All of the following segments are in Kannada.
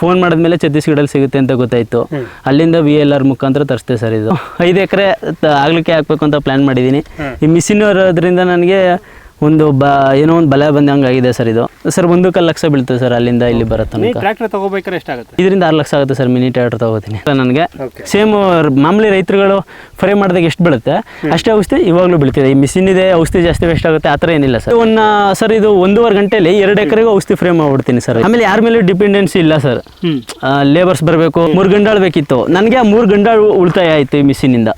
ಫೋನ್ ಮಾಡಿದ್ಮೇಲೆ ಛತ್ತೀಸ್ಗಢಲ್ಲಿ ಸಿಗುತ್ತೆ ಅಂತ ಗೊತ್ತಾಯ್ತು. ಅಲ್ಲಿಂದ ವಿ ಎಲ್ ಆರ್ ಮುಖಾಂತರ ತರಿಸ್ತೆ ಸರ್ ಇದು. ಐದು ಎಕರೆ ಆಗ್ಲಿಕ್ಕೆ ಹಾಕ್ಬೇಕು ಅಂತ ಪ್ಲಾನ್ ಮಾಡಿದ್ದೀನಿ. ಈ ಮಿಷಿನ್ ಇರೋದ್ರಿಂದ ನನಗೆ ಒಂದು ಬ ಏನೋ ಒಂದು ಬಲ ಬಂದಂಗೆ ಆಗಿದೆ ಸರ್ ಇದು. ಸರ್ ಒಂದು ಒಂದಕ್ಕೆ ಲಕ್ಷ ಬೀಳ್ತದೆ ಸರ್ ಅಲ್ಲಿಂದ ಇಲ್ಲಿ ಬರುತ್ತೆ ಟ್ರ್ಯಾಕ್ಟರ್ ತಗೋಬೇಕಾದ್ರೆ ಎಷ್ಟಾಗುತ್ತೆ? ಇದರಿಂದ ಆರು ಲಕ್ಷ ಆಗುತ್ತೆ ಸರ್ ಮಿನಿ ಟ್ರ್ಯಾಕ್ಟರ್ ತಗೋತೀನಿ. ನನಗೆ ಸೇಮ್ ಮಾಮೂಲಿ ರೈತರುಗಳು ಫ್ರೈ ಮಾಡಿದಾಗ ಎಷ್ಟು ಬೀಳುತ್ತೆ? ಅಷ್ಟೇ ಔಷಧಿ ಇವಾಗಲೂ ಬೀಳ್ತಿದೆ. ಈ ಮಿಷಿನ್ ಇದೆ ಔಷಧಿ ಜಾಸ್ತಿ ವೇಸ್ಟ್ ಆಗುತ್ತೆ ಆ ಥರ ಏನಿಲ್ಲ ಸರ್. ಒಂದು ಸರ್ ಇದು ಒಂದೂವರೆ ಗಂಟೆಯಲ್ಲಿ ಎರಡು ಎಕರೆಗೂ ಔಷಧಿ ಫ್ರೈ ಮಾಡ್ಬಿಡ್ತೀನಿ ಸರ್. ಆಮೇಲೆ ಯಾರ ಮೇಲೆ ಡಿಪೆಂಡೆನ್ಸಿ ಇಲ್ಲ ಸರ್. ಲೇಬರ್ಸ್ ಬರಬೇಕು ಮೂರು ಗಂಡಾಳು ಬೇಕಿತ್ತು. ನನಗೆ ಆ ಮೂರು ಗಂಡಾಳು ಉಳಿತಾಯ ಆಯಿತು ಈ ಮಿಷಿನಿಂದ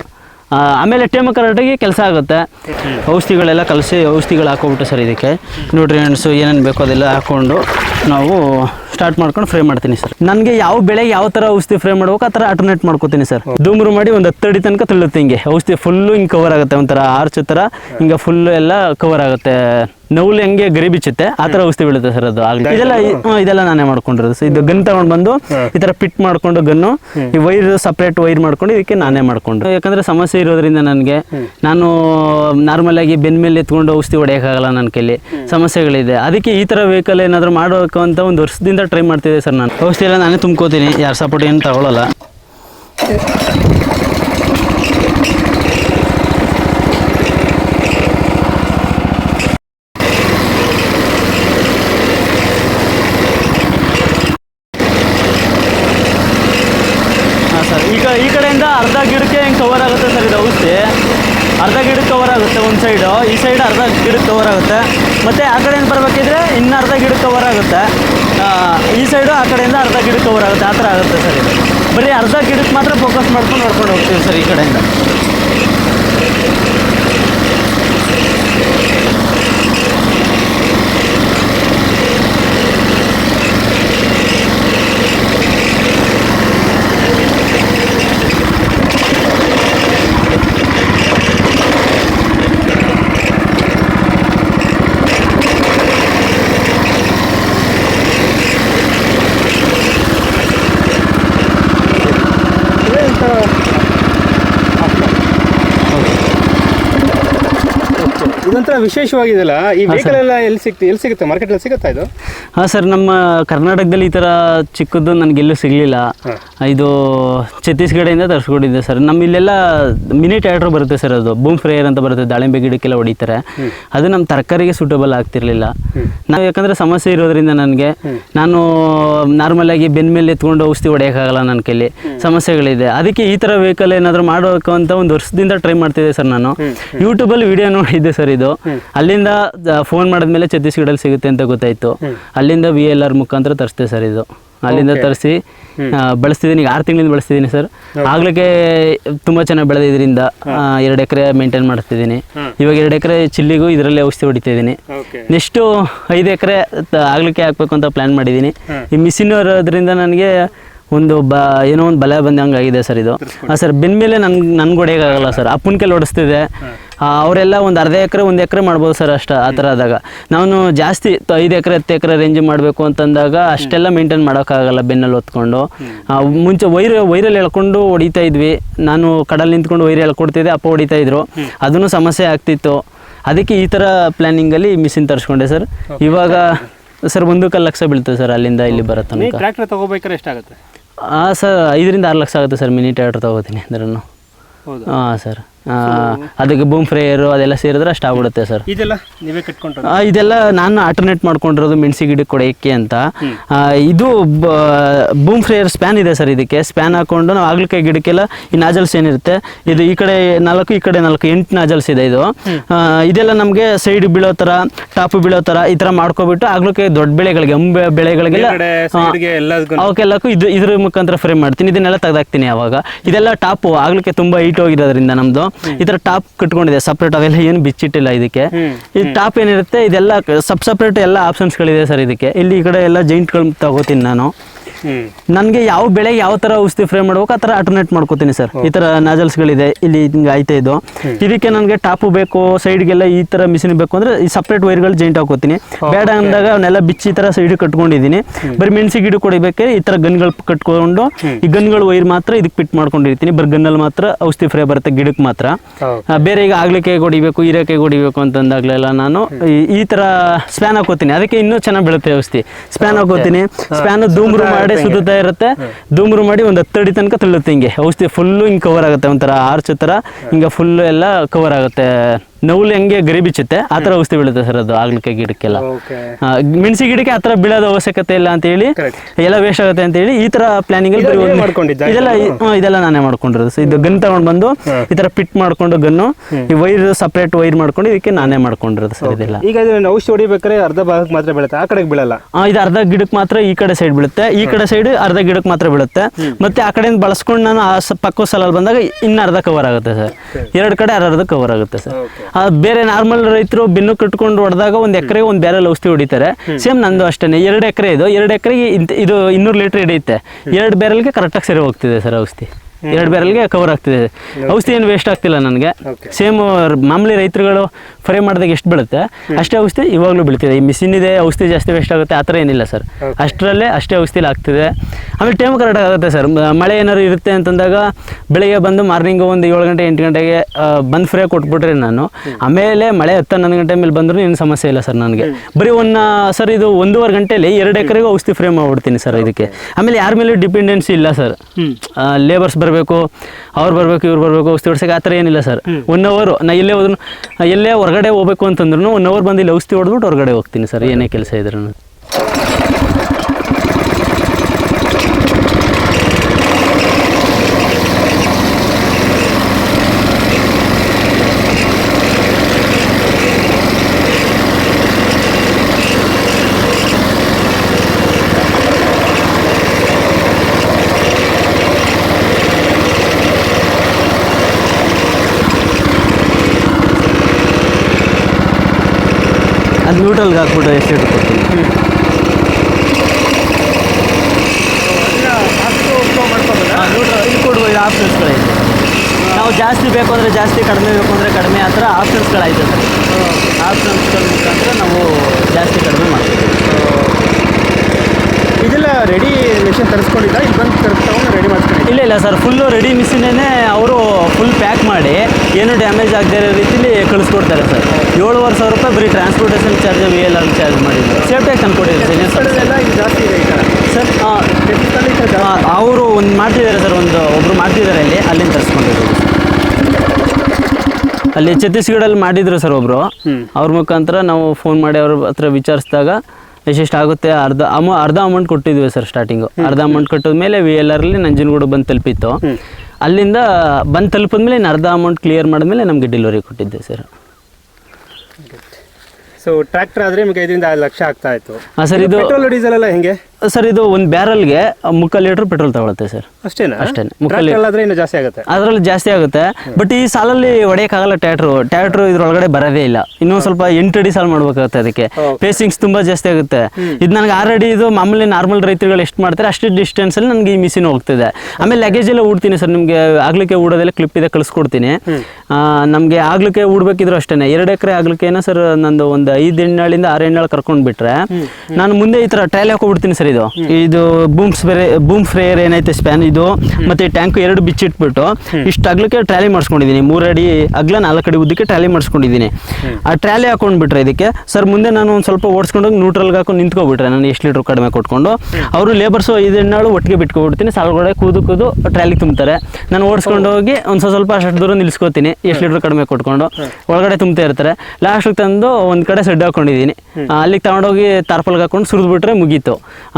ಆಮೇಲೆ ಟೈಮ್ ಕರೆಕ್ಟಾಗಿ ಕೆಲಸ ಆಗುತ್ತೆ. ಔಷಧಿಗಳೆಲ್ಲ ಕಲಸಿ ಔಷಧಿಗಳು ಹಾಕೊಬಿಟ್ಟು ಸರ್ ಇದಕ್ಕೆ. ನ್ಯೂಟ್ರಿಯೆಂಟ್ಸು ಏನೇನು ಬೇಕೋ ಅದೆಲ್ಲ ಹಾಕ್ಕೊಂಡು. ನಾವು ಸ್ಟಾರ್ಟ್ ಮಾಡ್ಕೊಂಡು ಫ್ರೈ ಮಾಡ್ತೀನಿ ಸರ್ ನನಗೆ ಯಾವ ಬೆಳೆಗೆ ಯಾವ ಥರ ಔಷಧಿ ಫ್ರೈ ಮಾಡ್ಬೇಕು ಆ ಥರ ಆಲ್ಟರ್ನೇಟ್ ಮಾಡ್ಕೋತೀನಿ ಸರ್ ಧೂಮ್ರು ಮಾಡಿ ಒಂದು ಹತ್ತು ಅಡಿ ತನಕ ತಳ್ಳುತ್ತೆ ಹಿಂಗೆ. ಔಷಧಿ ಫುಲ್ಲು ಹಿಂಗೆ ಕವರ್ ಆಗುತ್ತೆ ಒಂಥರ ಆರ್ಚ್ ಥರ ಹಿಂಗೆ ಫುಲ್ಲು ಎಲ್ಲ ಕವರ್ ಆಗುತ್ತೆ. ನೌಲು ಹೆಂಗೆ ಗರಿ ಬಿಚ್ಚುತ್ತೆ ಆ ಥರ ಔಷಧಿ ಬೀಳುತ್ತೆ ಸರ್ ಅದು. ಆಗಲಿ ಇದೆಲ್ಲ ಇದೆಲ್ಲ ನಾನೇ ಮಾಡ್ಕೊಂಡಿರೋದು ಸರ್ ಇದು ಗನ್ ತಗೊಂಡು ಬಂದು ಈ ಥರ ಪಿಟ್ ಮಾಡ್ಕೊಂಡು ಗನ್ನು ಈ ವೈರ್ ಸಪ್ರೇಟ್ ವೈರ್ ಮಾಡ್ಕೊಂಡು ಇದಕ್ಕೆ ನಾನೇ ಮಾಡ್ಕೊಂಡು. ಯಾಕಂದ್ರೆ ಸಮಸ್ಯೆ ಇರೋದ್ರಿಂದ ನನಗೆ ನಾನು ನಾರ್ಮಲ್ ಆಗಿ ಬೆನ್ ಮೇಲೆ ಎತ್ಕೊಂಡು ಔಷಧಿ ಹೊಡೆಯೋಕ್ಕಾಗಲ್ಲ ನನ್ನ ಕೈಲಿ. ಸಮಸ್ಯೆಗಳಿದೆ. ಅದಕ್ಕೆ ಈ ಥರ ವೆಹಿಕಲ್ ಏನಾದರೂ ಮಾಡಬೇಕು ಅಂತ ಒಂದು ವರ್ಷದಿಂದ ಟ್ರೈ ಮಾಡ್ತಿದ್ದೆ ಸರ್ ನಾನು. ಔಷಧಿ ಎಲ್ಲ ನಾನೇ ತುಂಬ್ಕೋತೀನಿ, ಯಾರು ಸಪೋರ್ಟ್ ಏನು ತಗೊಳ್ಳಲ್ಲ ಸರ್, ಈಗ ಈ ಕಡೆಯಿಂದ ಅರ್ಧ ಗಿಡಕ್ಕೆ ಹೆಂಗೆ ಕವರ್ ಆಗುತ್ತೆ ಸರ್ ಇದು ಔಷಧಿ? ಅರ್ಧ ಗಿಡಕ್ಕೆ ಕವರ್ ಆಗುತ್ತೆ ಒಂದು ಸೈಡು ಈ ಸೈಡ್ ಅರ್ಧ ಗಿಡಕ್ಕೆ ಕವರ್ ಆಗುತ್ತೆ. ಮತ್ತು ಆ ಕಡೆಯಿಂದ ಬರಬೇಕಿದ್ರೆ ಇನ್ನು ಅರ್ಧ ಗಿಡಕ್ಕೆ ಕವರ್ ಆಗುತ್ತೆ. ಈ ಸೈಡು ಆ ಕಡೆಯಿಂದ ಅರ್ಧ ಗಿಡಕ್ಕೆ ಕವರ್ ಆಗುತ್ತೆ. ಆ ಥರ ಆಗುತ್ತೆ ಸರ್ ಇದು. ಬರೀ ಅರ್ಧ ಗಿಡಕ್ಕೆ ಮಾತ್ರ ಫೋಕಸ್ ಮಾಡ್ಕೊಂಡು ನೋಡ್ಕೊಂಡು ಹೋಗ್ತೀವಿ ಸರ್ ಈ ಕಡೆಯಿಂದ. ಇದೊಂಥರ ವಿಶೇಷವಾಗಿದೆಯಲ್ಲ ಈ ವೆಹಿಕಲ್ ಎಲ್ಲ ಎಲ್ಲಿ ಸಿಗ್ತಿ ಎಲ್ಲಿ ಸಿಗುತ್ತೆ? ಮಾರ್ಕೆಟಲ್ಲಿ ಸಿಗುತ್ತಾ ಇದು? ಹಾಂ ಸರ್ ನಮ್ಮ ಕರ್ನಾಟಕದಲ್ಲಿ ಈ ಥರ ಚಿಕ್ಕದ್ದು ನನಗೆಲ್ಲೂ ಸಿಗಲಿಲ್ಲ. ಇದು ಛತ್ತೀಸ್ಗಢದಿಂದ ತರಿಸ್ಕೊಂಡಿದ್ದೆ ಸರ್. ನಮ್ಮ ಇಲ್ಲೆಲ್ಲ ಮಿನಿ ಟ್ಯಾಟ್ರ್ ಬರುತ್ತೆ ಸರ್ ಅದು. ಬೂಮ್ ಫ್ರೇಯರ್ ಅಂತ ಬರುತ್ತೆ ದಾಳಿಂಬೆ ಗಿಡಕ್ಕೆಲ್ಲ ಹೊಡಿತಾರೆ. ಅದು ನಮ್ಮ ತರಕಾರಿಗೆ ಸೂಟಬಲ್ ಆಗ್ತಿರ್ಲಿಲ್ಲ. ನಾವು ಯಾಕಂದರೆ ಸಮಸ್ಯೆ ಇರೋದ್ರಿಂದ ನನಗೆ ನಾನು ನಾರ್ಮಲ್ ಆಗಿ ಬೆನ್ ಮೇಲೆ ಎತ್ಕೊಂಡು ಔಷಧಿ ಹೊಡೆಯೋಕ್ಕಾಗಲ್ಲ ನನ್ನ ಕೈಲಿ. ಸಮಸ್ಯೆಗಳಿದೆ. ಅದಕ್ಕೆ ಈ ಥರ ವೆಹಿಕಲ್ ಏನಾದರೂ ಮಾಡಬೇಕು ಅಂತ ಒಂದು ವರ್ಷದಿಂದ ಟ್ರೈ ಮಾಡ್ತಿದ್ದೆ ಸರ್ ನಾನು. ಯೂಟ್ಯೂಬಲ್ಲಿ ವಿಡಿಯೋ ನೋಡಿದ್ದೆ ಸರ್ ಇದು. ಅಲ್ಲಿಂದ ಫೋನ್ ಮಾಡಿದ್ಮೇಲೆ ಛತ್ತೀಸ್ಗಢಲ್ಲಿ ಸಿಗುತ್ತೆ ಅಂತ ಗೊತ್ತಾಯ್ತು. ಅಲ್ಲಿಂದ ವಿ ಎಲ್ ಆರ್ ಮುಖಾಂತರ ತರಿಸ್ತೆ ಸರ್ ಇದು. ಅಲ್ಲಿಂದ ತರಿಸಿ ಬಳಸ್ತಿದ್ದೀನಿ. ಈಗ ಆರು ತಿಂಗಳಿಂದ ಬಳಸ್ತಿದ್ದೀನಿ ಸರ್. ಆಗ್ಲಿಕ್ಕೆ ತುಂಬ ಚೆನ್ನಾಗಿ ಬೆಳೆದ ಇದರಿಂದ ಎರಡು ಎಕರೆ ಮೇಂಟೈನ್ ಮಾಡ್ತಿದ್ದೀನಿ ಇವಾಗ ಎರಡು ಎಕರೆ ಚಿಲ್ಲಿಗೂ ಇದರಲ್ಲಿ ಔಷಧಿ ಹೊಡಿತಾ ಇದ್ದೀನಿ ಓಕೆ ನೆಕ್ಸ್ಟು ಐದು ಎಕರೆ ಆಗ್ಲಿಕ್ಕೆ ಹಾಕ್ಬೇಕು ಅಂತ ಪ್ಲ್ಯಾನ್ ಮಾಡಿದ್ದೀನಿ. ಈ ಮಿಷಿನ್ ಇರೋದ್ರಿಂದ ನನಗೆ ಒಂದು ಬ ಏನೋ ಒಂದು ಬಲ ಬಂದಂಗೆ ಆಗಿದೆ ಸರ್ ಇದು. ಹಾಂ ಸರ್ ಬೆನ್ನ ಮೇಲೆ ನನ್ಗೆ ನನ್ಗೆ ಹೊಡೆಯೋಕ್ಕಾಗಲ್ಲ ಸರ್. ಅಪ್ಪನ ಕೈಲಿ ಹೊಡಿಸ್ತಿದೆ. ಆ, ಅವರೆಲ್ಲ ಒಂದು ಅರ್ಧ ಎಕರೆ ಒಂದು ಎಕರೆ ಮಾಡ್ಬೋದು ಸರ್ ಅಷ್ಟು ಆ ಥರ ಆದಾಗ. ನಾನು ಜಾಸ್ತಿ ಐದು ಎಕರೆ ಹತ್ತು ಎಕರೆ ರೇಂಜ್ ಮಾಡಬೇಕು ಅಂತಂದಾಗ ಅಷ್ಟೆಲ್ಲ ಮೇಂಟೈನ್ ಮಾಡೋಕ್ಕಾಗಲ್ಲ ಬೆನ್ನಲ್ಲಿ ಹೊತ್ಕೊಂಡು. ಮುಂಚೆ ವೈರ್ ವೈರಲ್ಲಿ ಎಳ್ಕೊಂಡು ಹೊಡಿತಾ ಇದ್ವಿ. ನಾನು ಕಡಲ್ಲಿ ನಿಂತ್ಕೊಂಡು ವೈರ್ ಎಳ್ಕೊಡ್ತಿದ್ದೆ ಅಪ್ಪ ಹೊಡಿತಾ ಇದ್ರು. ಅದನ್ನು ಸಮಸ್ಯೆ ಆಗ್ತಿತ್ತು. ಅದಕ್ಕೆ ಈ ಥರ ಪ್ಲ್ಯಾನಿಂಗಲ್ಲಿ ಮಿಷಿನ್ ತರಿಸ್ಕೊಂಡೆ ಸರ್. ಇವಾಗ ಸರ್ ಒಂದಕ್ಕೆ ಲಕ್ಷ ಬೀಳ್ತದೆ ಸರ್ ಅಲ್ಲಿಂದ ಇಲ್ಲಿ ಬರೋ ನೀವು ತನಕ ಟ್ರ್ಯಾಕ್ಟರ್ ತೊಗೋಬೇಕಾದ್ರೆ ಎಷ್ಟಾಗುತ್ತೆ? ಹಾಂ ಸರ್ ಐದರಿಂದ ಆರು ಲಕ್ಷ ಆಗುತ್ತೆ ಸರ್ ಮಿನಿ ಟ್ರ್ಯಾಕ್ಟರ್ ತೊಗೋತೀನಿ ಅಂದ್ರೂ ಹಾಂ ಸರ್. ಅದಕ್ಕೆ ಬೂಮ್ ಫ್ರೇಯರು ಅದೆಲ್ಲ ಸೇರಿದ್ರೆ ಅಷ್ಟು ಆಗ್ಬಿಡುತ್ತೆ ಸರ್. ಇದೆಲ್ಲ ನೀವೇ ಕಟ್ಕೊಂಡು ಇದೆಲ್ಲ ನಾನು ಆಲ್ಟರ್ನೇಟ್ ಮಾಡ್ಕೊಂಡಿರೋದು ಮೆಣಸಿ ಗಿಡಕ್ಕೆ ಕೊಡೋಕ್ಕೆ ಅಂತ. ಆ, ಇದು ಬೂಮ್ ಫ್ರೇಯರ್ ಸ್ಪ್ಯಾನ್ ಇದೆ ಸರ್ ಇದಕ್ಕೆ. ಸ್ಪ್ಯಾನ್ ಹಾಕೊಂಡು ನಾವು ಆಗ್ಲಿಕಾಯಿ ಗಿಡಕ್ಕೆಲ್ಲ ಈ ನಾಜಲ್ಸ್ ಏನಿರುತ್ತೆ ಇದು ಈ ಕಡೆ ನಾಲ್ಕು ಈ ಕಡೆ ನಾಲ್ಕು ಎಂಟು ನಾಜಲ್ಸ್ ಇದೆ ಇದು. ಇದೆಲ್ಲ ನಮಗೆ ಸೈಡ್ ಬೀಳೋ ಥರ ಟಾಪ್ ಬೀಳೋ ಥರ ಈ ಥರ ಮಾಡ್ಕೊಬಿಟ್ಟು ಆಗ್ಲಿಕ್ಕೆ ದೊಡ್ಡ ಬೆಳೆಗಳಿಗೆ ಅಂಬೆ ಬೆಳೆಗಳಿಗೆಲ್ಲ ಅವಕ್ಕೆಲ್ಲಕ್ಕೂ ಇದು ಇದ್ರ ಮುಖಾಂತರ ಫ್ರೇಮ್ ಮಾಡ್ತೀನಿ. ಇದನ್ನೆಲ್ಲ ತೆಗ್ದಾಕ್ತೀನಿ ಅವಾಗ ಇದೆಲ್ಲ ಟಾಪು ಆಗ್ಲಿಕ್ಕೆ ತುಂಬಾ ಹೀಟ್ ಹೋಗಿರೋದ್ರಿಂದ ನಮ್ದು. ಈ ತರ ಟಾಪ್ ಕಟ್ಕೊಂಡಿದೆ. ಸಪ್ರೇಟ್ ಅವೆಲ್ಲ ಏನು ಬಿಚ್ಚಿಟ್ಟಿಲ್ಲ ಇದಕ್ಕೆ. ಈ ಟಾಪ್ ಏನಿರುತ್ತೆ ಇದೆಲ್ಲ ಸಬ್ ಸಪ್ರೇಟ್ ಎಲ್ಲ ಆಪ್ಷನ್ಸ್ಗಳಿದೆ ಸರ್ ಇದಕ್ಕೆ. ಇಲ್ಲಿ ಈ ಕಡೆ ಎಲ್ಲ ಜೈಂಟ್ಗಳು ತಗೋತೀನಿ ನಾನು. ನನಗೆ ಯಾವ ಬೆಳೆಗೆ ಯಾವ ತರ ಔಷಧಿ ಫ್ರೈ ಮಾಡ್ಬೇಕು ಆ ತರ ಆಲ್ಟರ್ನೇಟ್ ಮಾಡ್ಕೋತೀನಿ ಸರ್. ಈ ತರ ನಾಜಲ್ಸ್ ಗಳಿದೆ ಇಲ್ಲಿ ಹಿಂಗೆ ಆಯ್ತಾ ಇದು. ಇದಕ್ಕೆ ನನಗೆ ಟಾಪು ಬೇಕು ಸೈಡ್ಗೆಲ್ಲ ಈ ತರ ಮಿಷಿನ್ ಬೇಕು ಅಂದ್ರೆ ಈ ಸಪ್ರೇಟ್ ವೈರ್ಗಳು ಜೈಂಟ್ ಹಾಕೋತೀನಿ. ಬೇಡ ಅಂದಾಗ ಅವನ್ನೆಲ್ಲ ಬಿಚ್ಚಿ ಈ ತರ ಸೈಡ್ ಕಟ್ಕೊಂಡಿದೀನಿ ಬರೀ ಮೆಣಸಿ ಗಿಡ ಕೊಡಬೇಕು ಈ ತರ ಗನ್ಗಳು ಕಟ್ಕೊಂಡು ಈ ಗನ್ಗಳು ವೈರ್ ಮಾತ್ರ ಇದಕ್ಕೆ ಫಿಟ್ ಮಾಡ್ಕೊಂಡಿರ್ತೀನಿ. ಬರೀ ಗನ್ನಲ್ಲಿ ಮಾತ್ರ ಔಷಧಿ ಫ್ರೈ ಬರುತ್ತೆ ಗಿಡಕ್ಕೆ ಮಾತ್ರ. ಬೇರೆ ಈಗ ಆಗ್ಲಿಕ್ಕೆ ಹೊಡಿಬೇಕು ಹೀರೆಕಾಯಿ ಹೊಡಿಬೇಕು ಅಂತಂದಾಗ್ಲೆಲ್ಲ ನಾನು ಈ- ತರ ಸ್ಪ್ಯಾನ್ ಹಾಕೋತೀನಿ. ಅದಕ್ಕೆ ಇನ್ನೂ ಚೆನ್ನಾಗಿ ಬೆಳುತ್ತೆ ಔಷಧಿ. ಸ್ಪ್ಯಾನ್ ಹಾಕೋತೀನಿ. ಸ್ಪ್ಯಾನ್ ಧೂಮ್ರು ಮಾಡಿ ಸುತ್ತಾ ಇರುತ್ತೆ. ಧೂಮ್ರು ಮಾಡಿ ಒಂದು ಹತ್ತು ಅಡಿ ತನಕ ತಳ್ಳುತ್ತೆ ಹಿಂಗೆ. ಔಷಧಿ ಫುಲ್ಲು ಹಿಂಗೆ ಕವರ್ ಆಗುತ್ತೆ ಒಂಥರ ಆರ್ಚ್ ಥರ. ಹಿಂಗೆ ಫುಲ್ ಎಲ್ಲ ಕವರ್ ಆಗುತ್ತೆ. ನೌಲು ಹೆಂಗೆ ಗರಿ ಬಿಚ್ಚುತ್ತೆ ಆ ಥರ ಔಷಧಿ ಬೀಳುತ್ತೆ ಸರ್ ಅದು ಆಗ್ಲಿಕ್ಕೆ ಗಿಡಕ್ಕೆಲ್ಲ. ಮೆಣಸಿ ಗಿಡಕ್ಕೆ ಆ ಥರ ಬೀಳೋದು ಅವಶ್ಯಕತೆ ಇಲ್ಲ ಅಂತ ಹೇಳಿ. ಎಲ್ಲ ವೇಸ್ಟ್ ಆಗುತ್ತೆ ಅಂತ ಹೇಳಿ ಈ ಥರ ಪ್ಲಾನಿಂಗ್ ಇದೆಲ್ಲ ಇದೆಲ್ಲ ಇದೆಲ್ಲ ನಾನೇ ಮಾಡ್ಕೊಂಡಿರೋದು ಇದು ಗನ್ ತಗೊಂಡು ಬಂದು ಈ ಥರ ಪಿಟ್ ಮಾಡ್ಕೊಂಡು ಗನ್ನು ಈ ವೈರ್ ಸಪ್ರೇಟ್ ವೈರ್ ಮಾಡ್ಕೊಂಡು ಇದಕ್ಕೆ ನಾನೇ ಮಾಡ್ಕೊಂಡಿರೋದು ಸರ್ ಇದೆಲ್ಲ. ಈಗ ಔಷಧಿ ಹೊಡಿಬೇಕಾದ್ರೆ ಅರ್ಧ ಭಾಗಕ್ಕೆ ಮಾತ್ರ ಬೀಳುತ್ತೆ ಆ ಕಡೆಗೆ ಬೀಳಲ್ಲ? ಇದು ಅರ್ಧ ಗಿಡಕ್ಕೆ ಮಾತ್ರ ಈ ಕಡೆ ಸೈಡ್ ಬೀಳುತ್ತೆ ಈ ಕಡೆ ಸೈಡ್ ಅರ್ಧ ಗಿಡಕ್ಕೆ ಮಾತ್ರ ಬೀಳುತ್ತೆ. ಮತ್ತೆ ಆ ಕಡೆಯಿಂದ ಬಳಸ್ಕೊಂಡು ನಾನು ಆ ಪಕ್ಕ ಸಲಲ್ಲಿ ಬಂದಾಗ ಇನ್ನು ಅರ್ಧ ಕವರ್ ಆಗುತ್ತೆ ಸರ್. ಎರಡು ಕಡೆ ಅರ್ಧ ಅರ್ಧ ಕವರ್ ಆಗುತ್ತೆ ಸರ್. ಬೇರೆ ನಾರ್ಮಲ್ ರೈತರು ಬೆನ್ನು ಕಟ್ಕೊಂಡು ಹೊಡೆದಾಗ ಒಂದು ಎಕರೆಗೆ ಒಂದು ಬ್ಯಾರಲ್ ಔಷಧಿ ಹೊಡಿತಾರೆ. ಸೇಮ್ ನಂದು ಅಷ್ಟೇ ಎರಡು ಎಕರೆ ಇದು. ಎರಡು ಎಕರೆಗೆ ಇದು ಇನ್ನೂರು ಲೀಟರ್ ಹಿಡಿಯುತ್ತೆ ಎರಡು ಬ್ಯಾರಲ್ಗೆ ಕರೆಕ್ಟಾಗಿ ಸರಿ ಹೋಗ್ತಿದೆ ಸರ್ ಔಷಧಿ. ಎರಡು ಬ್ಯಾರಲ್ಗೆ ಕವರ್ ಆಗ್ತಿದೆ. ಔಷಧಿ ಏನು ವೇಸ್ಟ್ ಆಗ್ತಿಲ್ಲ ನನಗೆ. ಸೇಮ್ ಮಾಮೂಲಿ ರೈತರುಗಳು ಫ್ರೈ ಮಾಡಿದಾಗ ಎಷ್ಟು ಬೀಳುತ್ತೆ? ಅಷ್ಟೇ ಔಷಧಿ ಇವಾಗಲೂ ಬೀಳ್ತಿದೆ. ಈ ಮಿಷಿನ್ ಇದೆ ಔಷಧಿ ಜಾಸ್ತಿ ವೇಸ್ಟ್ ಆಗುತ್ತೆ ಆ ಥರ ಏನಿಲ್ಲ ಸರ್. ಅಷ್ಟರಲ್ಲೇ ಅಷ್ಟೇ ಔಷಧಿಲಿ ಆಗ್ತಿದೆ. ಆಮೇಲೆ ಟೈಮ್ ಕರೆಕ್ಟ್ ಆಗುತ್ತೆ ಸರ್. ಮಳೆ ಏನಾದ್ರು ಇರುತ್ತೆ ಅಂತಂದಾಗ ಬೆಳಿಗ್ಗೆ ಬಂದು ಮಾರ್ನಿಂಗ್ ಒಂದು ಏಳು ಗಂಟೆ ಎಂಟು ಗಂಟೆಗೆ ಬಂದು ಫ್ರೀ ಕೊಟ್ಬಿಟ್ರೆ ನಾನು. ಆಮೇಲೆ ಮಳೆ ಹತ್ತು ಹನ್ನೊಂದು ಗಂಟೆ ಮೇಲೆ ಬಂದರೂ ಏನು ಸಮಸ್ಯೆ ಇಲ್ಲ ಸರ್ ನನಗೆ. ಬರೀ ಒನ್ ಸರ್ ಇದು ಒಂದೂವರೆ ಗಂಟೆಯಲ್ಲಿ ಎರಡು ಎಕರೆಗೂ ಔಷಧಿ ಫ್ರೇ ಮಾಡ್ಬಿಡ್ತೀನಿ ಸರ್ ಇದಕ್ಕೆ. ಆಮೇಲೆ ಯಾರ ಮೇಲೂ ಡಿಪೆಂಡೆನ್ಸಿ ಇಲ್ಲ ಸರ್. ಲೇಬರ್ಸ್ ಬರಬೇಕು ಅವ್ರು ಬರಬೇಕು ಇವ್ರು ಬರಬೇಕು ಔಷಧಿ ಹೊಡ್ಸಕ್ಕೆ ಆ ಥರ ಏನಿಲ್ಲ ಸರ್. ಒನ್ ಅವರು ನಾ ಇಲ್ಲೇ ಹೋದ್ರು ಎಲ್ಲೇ ಹೊರಗಡೆ ಹೋಗ್ಬೇಕು ಅಂತಂದ್ರೂ ಒನ್ ಅವರ್ ಬಂದು ಇಲ್ಲಿ ಔಷಧಿ ಹೊಡೆದ್ಬಿಟ್ಟು ಹೊರಗಡೆ ಹೋಗ್ತೀನಿ ಸರ್. ಏನೇ ಕೆಲಸ ಇದ್ರೂ. ನ್ಯೂಟ್ರಲ್ಗೆ ಹಾಕ್ಬಿಟ್ಟು ಎಷ್ಟು ನ್ಯೂಟ್ರಲ್ ಇದು ಆಪ್ಷನ್ಸ್ಗಳೈತೆ ನಾವು ಜಾಸ್ತಿ ಬೇಕು ಅಂದರೆ ಜಾಸ್ತಿ ಕಡಿಮೆ ಬೇಕು ಅಂದರೆ ಕಡಿಮೆ ಆ ಥರ ಆಪ್ಷನ್ಸ್ಗಳಾಯ್ತು ಸರ್ ಆಪ್ಷನ್ಸ್ಗಳ ಮುಖಾಂತರ ನಾವು ಜಾಸ್ತಿ ಕಡಿಮೆ ಮಾಡ್ತೀವಿ. ಇದೆಲ್ಲ ರೆಡಿ ಮೆಷಿನ್ ತರಿಸ್ಕೊಂಡಿದ್ದ? ಇಲ್ಲಿ ಬಂದು ತರಿಸ್ಕೊಂಡು ರೆಡಿ ಮಾಡ್ತಾರೆ ಇಲ್ಲ ಇಲ್ಲ ಸರ್. ಫುಲ್ಲು ರೆಡಿ ಮಿಷಿನೇ ಅವರು ಫುಲ್ ಪ್ಯಾಕ್ ಮಾಡಿ ಏನು ಡ್ಯಾಮೇಜ್ ಆಗದೇ ಇರೋ ರೀತಿಲಿ ಕಳಿಸ್ಕೊಡ್ತಾರೆ ಸರ್. ಏಳುವರೆ ಸಾವಿರ ರೂಪಾಯಿ ಬರೀ transportation charge V L R charge ಮಾಡಿದ್ರು ಸೇಫ್ಟಿಯಾಗಿ ಸ್ಥಳದಲ್ಲೆಲ್ಲ ಇದು ಜಾಸ್ತಿ ಇದೆ ಈ ಸರ್ ಅವರು ಒಂದು ಮಾಡ್ತಿದ್ದಾರೆ ಸರ್ ಒಂದು ಒಬ್ಬರು ಮಾಡ್ತಿದ್ದಾರೆ ಅಲ್ಲಿ ಅಲ್ಲಿಂದ ತರಿಸ್ಕೊಂಡಿದ್ದಾರೆ ಅಲ್ಲಿ ಛತ್ತೀಸ್ಗಢಲ್ಲಿ ಮಾಡಿದ್ರು ಸರ್ ಒಬ್ಬರು. ಅವ್ರ ಮುಖಾಂತರ ನಾವು ಫೋನ್ ಮಾಡಿ ಅವ್ರ ಹತ್ರ ವಿಚಾರಿಸಿದಾಗ ಎಷ್ಟೆಷ್ಟು ಆಗುತ್ತೆ? ಅರ್ಧ ಅಮೌ ಅರ್ಧ ಅಮೌಂಟ್ ಕೊಟ್ಟಿದ್ವಿ ಸರ್ ಸ್ಟಾರ್ಟಿಂಗು ಅರ್ಧ ಅಮೌಂಟ್ ಕಟ್ಟಿದ್ಮೇಲೆ ವಿ ಎಲ್ ಆರಲ್ಲಿ ನಂಜನಗೂಡು ಬಂದು ತಲುಪಿತ್ತು. ಅಲ್ಲಿಂದ ಬಂದು ತಲುಪಿದ್ಮೇಲೆ ಇನ್ನು ಅರ್ಧ ಅಮೌಂಟ್ ಕ್ಲಿಯರ್ ಮಾಡಿದ್ಮೇಲೆ ನಮಗೆ ಡೆಲಿವರಿ ಕೊಟ್ಟಿದ್ದೆ ಸರ್ ಸೊ ಟ್ರ್ಯಾಕ್ಟರ್ ಆದರೆ ನಿಮಗೆ ಐದರಿಂದ ಆರು ಲಕ್ಷ ಆಗ್ತಾ ಇತ್ತು. ಹಾಂ ಸರ್ ಇದು ಪೆಟ್ರೋಲ್ ಡೀಸೆಲ್ ಎಲ್ಲ ಹೆಂಗೆ? ಸರ್ ಇದು ಒಂದು ಬ್ಯಾರಲ್ಗೆ ಮುಕ್ಕಾಲು ಲೀಟರ್ ಪೆಟ್ರೋಲ್ ತಗೊಳುತ್ತೆ ಸರ್. ಅಷ್ಟೇನಾ? ಆದ್ರೆ ಇನ್ನೂ ಜಾಸ್ತಿ ಆಗುತ್ತೆ. ಅದರಲ್ಲಿ ಜಾಸ್ತಿ ಆಗುತ್ತೆ. ಬಟ್ ಈ ಸಾಲಲ್ಲಿ ಹೊಡೆಯೋಕ್ಕಾಗಲ್ಲ ಟ್ಯಾಟ್ರು. ಟ್ಯಾಟ್ರು ಇದ್ರೊಳಗಡೆ ಬರೋದೇ ಇಲ್ಲ. ಇನ್ನೊಂದು ಸ್ವಲ್ಪ ಎಂಟು ಅಡಿ ಸಾಲ ಮಾಡ್ಬೇಕಾಗುತ್ತೆ ಅದಕ್ಕೆ. ಫೇಸಿಂಗ್ಸ್ ಪೇಸಿಂಗ್ಸ್ ತುಂಬ ಜಾಸ್ತಿ ಆಗುತ್ತೆ. ಇದು ನನಗೆ ಆಲ್ರೆಡಿ ಇದು ಮಾಮೂಲಿ ನಾರ್ಮಲ್ ರೈತರುಗಳು ಎಷ್ಟು ಮಾಡ್ತಾರೆ ಅಷ್ಟು ಡಿಸ್ಟೆನ್ಸಲ್ಲಿ ನನಗೆ ಈ ಮಿಷಿನ್ ಹೋಗ್ತಿದೆ. ಆಮೇಲೆ ಲಗೇಜ್ ಎಲ್ಲ ಊಡ್ತೀನಿ ಸರ್ ನಿಮಗೆ ಆಗ್ಲಿಕ್ಕೆ ಊಡೋದೆಲ್ಲ ಕ್ಲಿಪ್ ಇದೆ ಕಳಿಸ್ಕೊಡ್ತೀನಿ. ನಮಗೆ ಆಗ್ಲಿಕ್ಕೆ ಊಡಬೇಕಿದ್ರು ಅಷ್ಟೇ ಎರಡು ಎಕರೆ ಆಗ್ಲಿಕ್ಕೆ ಏನೋ ಸರ್ ನಂದು ಒಂದು ಐದು ಎಣ್ಣಾಳಿಂದ ಆರು ಎಣ್ಣಾಳು ಕರ್ಕೊಂಡು ಬಿಟ್ರೆ ನಾನು ಮುಂದೆ ಈ ಥರ ಟ್ರೈಲ್ ಹಾಕೊಬಿಡ್ತೀನಿ ಸರ್ ಇದು. ಇದು ಬೂಮ್ ಸ್ಪ್ರೇ ಬೂಮ್ ಫ್ರೇಯರ್ ಏನೈತೆ ಸ್ಪ್ಯಾನ್ ಇದು. ಮತ್ತೆ ಟ್ಯಾಂಕ್ ಎರಡು ಬಿಚ್ಚಿಟ್ಬಿಟ್ಟು ಇಷ್ಟು ಅಗ್ಲಕ್ಕೆ ಟ್ರಾಲಿ ಮಾಡಿಸ್ಕೊಂಡಿದ್ದೀನಿ ಮೂರಡಿ ಅಡಿ ಅಗ್ಲ ನಾಲ್ಕು ಅಡಿ ಉದ್ದಕ್ಕೆ ಟ್ರಾಲಿ ಮಾಡಿಸ್ಕೊಂಡಿದ್ದೀನಿ ಆ ಟ್ರಾಲಿ ಹಾಕೊಂಡ್ಬಿಟ್ರೆ ಇದಕ್ಕೆ ಸರ್ ಮುಂದೆ ನಾನು ಒಂದು ಸ್ವಲ್ಪ ಓಡಿಸ್ಕೊಂಡೋಗಿ ನ್ಯೂಟ್ರಲ್ಗೆ ಹಾಕೊಂಡು ನಿಂತ್ಕೊಬಿಟ್ರೆ ನಾನು ಎಷ್ಟು ಲೀಟ್ರ್ ಕಡಿಮೆ ಕೊಟ್ಕೊಂಡು. ಅವರು ಲೇಬರ್ಸು ಐದು ಎಣ್ಣಾಳು ಒಟ್ಟಿಗೆ ಬಿಟ್ಕೊಬಿಡ್ತೀನಿ ಸಾಲುಗಡೆ ಕೂದು ಕೂದು ಟ್ರಾಲಿಗೆ ತುಂಬ್ತಾರೆ. ನಾನು ಓಡಿಸ್ಕೊಂಡು ಹೋಗಿ ಒಂದು ಸ್ವಲ್ಪ ಅಷ್ಟು ದೂರ ನಿಲ್ಸ್ಕೋತೀನಿ ಎಷ್ಟು ಲೀಟ್ರ್ ಕಡಿಮೆ ಕೊಟ್ಕೊಂಡು. ಒಳಗಡೆ ತುಂಬ್ತಾ ಇರ್ತಾರೆ. ಲಾಸ್ಟಿಗೆ ತಂದು ಒಂದು ಕಡೆ ಸೆಡ್ ಹಾಕೊಂಡಿದ್ದೀನಿ ಅಲ್ಲಿಗೆ ತಗೊಂಡೋಗಿ ತಾರ್ಪಲ್ಗೆ ಹಾಕೊಂಡು ಸುರಿದ್ಬಿಟ್ರೆ ಮುಗೀತು.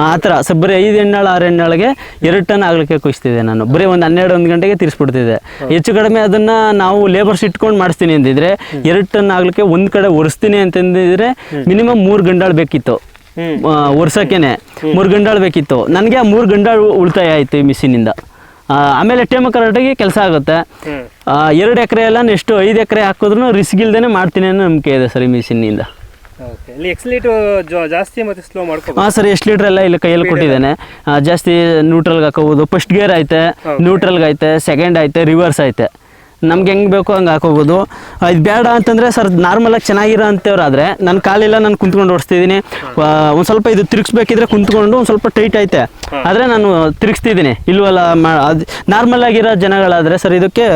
ಆ ಥರ ಸೊ ಬರೀ ಐದು ಎಣ್ಣಾಳು ಆರು ಎಣ್ಣಾಳಿಗೆ ಎರಡು ಟನ್ ಆಗಲಿಕ್ಕೆ ಕುಸ್ತಿದೆ ನಾನು. ಬರೀ ಒಂದು ಹನ್ನೆರಡು ಒಂದು ಗಂಟೆಗೆ ತಿರ್ಸ್ಬಿಡ್ತಿದ್ದೆ. ಹೆಚ್ಚು ಕಡಿಮೆ ಅದನ್ನು ನಾವು ಲೇಬರ್ಸ್ ಇಟ್ಕೊಂಡು ಮಾಡಿಸ್ತೀನಿ ಅಂದಿದ್ರೆ ಎರಡು ಟನ್ ಆಗಲಿಕ್ಕೆ ಒಂದು ಕಡೆ ಒರೆಸ್ತೀನಿ ಅಂತಂದಿದ್ರೆ ಮಿನಿಮಮ್ ಮೂರು ಗಂಡಾಳು ಬೇಕಿತ್ತು. ಒರ್ಸೋಕ್ಕೇನೆ ಮೂರು ಗಂಡಾಳು ಬೇಕಿತ್ತು. ನನಗೆ ಆ ಮೂರು ಗಂಡಾಳು ಉಳಿತಾಯ ಆಯಿತು ಈ ಮಿಷಿನಿಂದ. ಆಮೇಲೆ ಟೇಮ ಕರೆಕ್ಟಾಗಿ ಕೆಲಸ ಆಗುತ್ತೆ. ಎರಡು ಎಕರೆ ಎಲ್ಲ ನೆಕ್ಸ್ಟ್ ಐದು ಎಕರೆ ಹಾಕಿದ್ರು ರಿಸ್ಕ್ ಇಲ್ದೇ ಮಾಡ್ತೀನಿ ಅನ್ನೋ ನಂಬಿಕೆ ಇದೆ ಸರ್ ಈ ಮಿಷಿನಿಂದ. ಓಕೆ. ಇಲ್ಲಿ ಜಾಸ್ತಿ ಮತ್ತೆ ಸ್ಲೋ ಮಾಡ್ಕೊ ಹಾಂ ಸರ್ ಎಷ್ಟು ಲೀಟ್ರ್ ಎಲ್ಲ ಇಲ್ಲಿ ಕೈಯಲ್ಲಿ ಕೊಟ್ಟಿದ್ದೇನೆ. ಜಾಸ್ತಿ ನ್ಯೂಟ್ರಲ್ಗೆ ಹಾಕೋಬೋದು. ಫಸ್ಟ್ ಗೇರ್ ಐತೆ ನ್ಯೂಟ್ರಲ್ ಐತೆ ಸೆಕೆಂಡ್ ಐತೆ ರಿವರ್ಸ್ ಐತೆ. ನಮ್ಗೆ ಹೆಂಗ್ ಬೇಕೋ ಹಂಗೆ ಹಾಕೋಬೋದು. ಇದು ಬೇಡ ಅಂತಂದ್ರೆ ಸರ್ ನಾರ್ಮಲಾಗಿ ಚೆನ್ನಾಗಿರೋ ಅಂಥವ್ರಾದರೆ ನನ್ನ ಕಾಲಿಲ್ಲ ನಾನು ಕುಂತ್ಕೊಂಡು ಓಡಿಸ್ತಿದ್ದೀನಿ. ಒಂದು ಸ್ವಲ್ಪ ಇದು ತಿರುಗಿಸ್ಬೇಕಿದ್ರೆ ಕುಂತ್ಕೊಂಡು ಒಂದು ಸ್ವಲ್ಪ ಟೈಟ್ ಐತೆ. ಆದರೆ ನಾನು ತಿರುಗಿಸ್ತಿದ್ದೀನಿ. ಇಲ್ವಲ್ಲ ನಾರ್ಮಲ್ ಆಗಿರೋ ಜನಗಳಾದರೆ ಸರ್ ಇದಕ್ಕೆ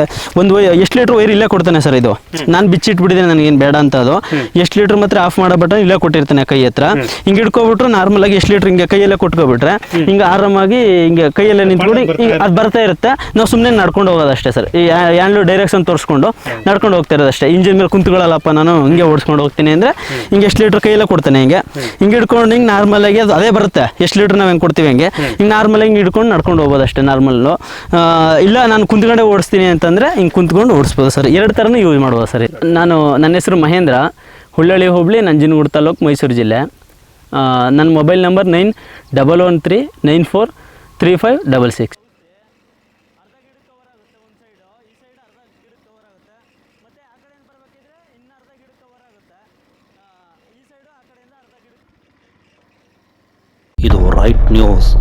ಒಂದು ಎಷ್ಟು ಲೀಟ್ರ್ ವೈರ್ ಇಲ್ಲೇ ಕೊಡ್ತಾನೆ ಸರ್ ಇದು. ನಾನು ಬಿಚ್ಚಿಟ್ಬಿಟ್ಟಿದ್ದೀನಿ ನನಗೇನು ಬೇಡ ಅಂತ ಅದು. ಎಷ್ಟು ಲೀಟ್ರ್ ಮಾತ್ರ ಆಫ್ ಮಾಡೋ ಬಟನ್ ಇಲ್ಲೇ ಕೊಟ್ಟಿರ್ತಾನೆ ಕೈ ಹತ್ರ. ಹಿಂಗೆ ಹಿಡ್ಕೊಬಿಟ್ರು ನಾರ್ಮಲ್ ಆಗಿ ಎಷ್ಟು ಲೀಟ್ರ್ ಹಿಂಗೆ ಕೈಯಲ್ಲೇ ಕೊಟ್ಕೊಬಿಟ್ರೆ ಹಿಂಗೆ ಆರಾಮಾಗಿ ಹಿಂಗೆ ಕೈಯಲ್ಲೇ ನಿಂತ್ಕೊಂಡು ಹಿಂಗೆ ಅದು ಬರ್ತಾ ಇರುತ್ತೆ. ನಾವು ಸುಮ್ಮನೆ ನಡ್ಕೊಂಡು ಹೋಗೋದಷ್ಟೇ ಸರ್. ಈ ಹ್ಯಾಂಡ್ಲು ಡೈರೆಕ್ಷನ್ ತೋರಿಸ್ಕೊಂಡು ನಡ್ಕೊಂಡು ಹೋಗ್ತಾ ಇರೋದಷ್ಟೇ. ಇಂಜಿನ್ ಮೇಲೆ ಕುಂತ್ಕೊಳ್ಳಲ್ಲಪ್ಪ ನಾನು ಹಿಂಗೆ ಓಡಿಸ್ಕೊಂಡು ಹೋಗ್ತೀನಿ ಅಂದರೆ ಹಿಂಗೆ ಎಷ್ಟು ಲೀಟ್ರ್ ಕೈಯಲ್ಲೇ ಕೊಡ್ತಾನೆ ಹಿಂಗೆ. ಹಿಂಗೆ ಇಟ್ಕೊಂಡು ಹಿಂಗೆ ನಾರ್ಮಲ್ ಆಗಿ ಅದು ಅದೇ ಬರುತ್ತೆ. ಎಷ್ಟು ಲೀಟ್ರ್ ನಾವು ಹೆಂಗೆ ಕೊಡ್ತೀವಿ ಹಂಗೆ. ಹಿಂಗೆ ನಾರ್ಮಲ್ ಹಿಂಗೆ ಹಿಡ್ಕೊಂಡು ನಡ್ಕೊಂಡು ಹೋಗ್ಬೋದು ಅಷ್ಟೇ ನಾರ್ಮಲ್ಲು ಇಲ್ಲ, ನಾನು ಕುಂತ್ಕೊಂಡೆ ಓಡಿಸ್ತೀನಿ ಅಂತಂದರೆ ಹಿಂಗೆ ಕುಂತ್ಕೊಂಡು ಓಡಿಸ್ಬೋದು ಸರ್. ಎರಡು ಥರನೂ ಯೂಸ್ ಮಾಡ್ಬೋದು ಸರ್. ನಾನು, ನನ್ನ ಹೆಸರು ಮಹೇಂದ್ರ. ಹುಳ್ಳಳ್ಳಿ ಹೋಬಳಿ, ನಂಜನಗೂಡು ತಾಲೂಕು ಮೈಸೂರು ಜಿಲ್ಲೆ. ನನ್ನ mobile number nine double one three nine four three five double six. right news.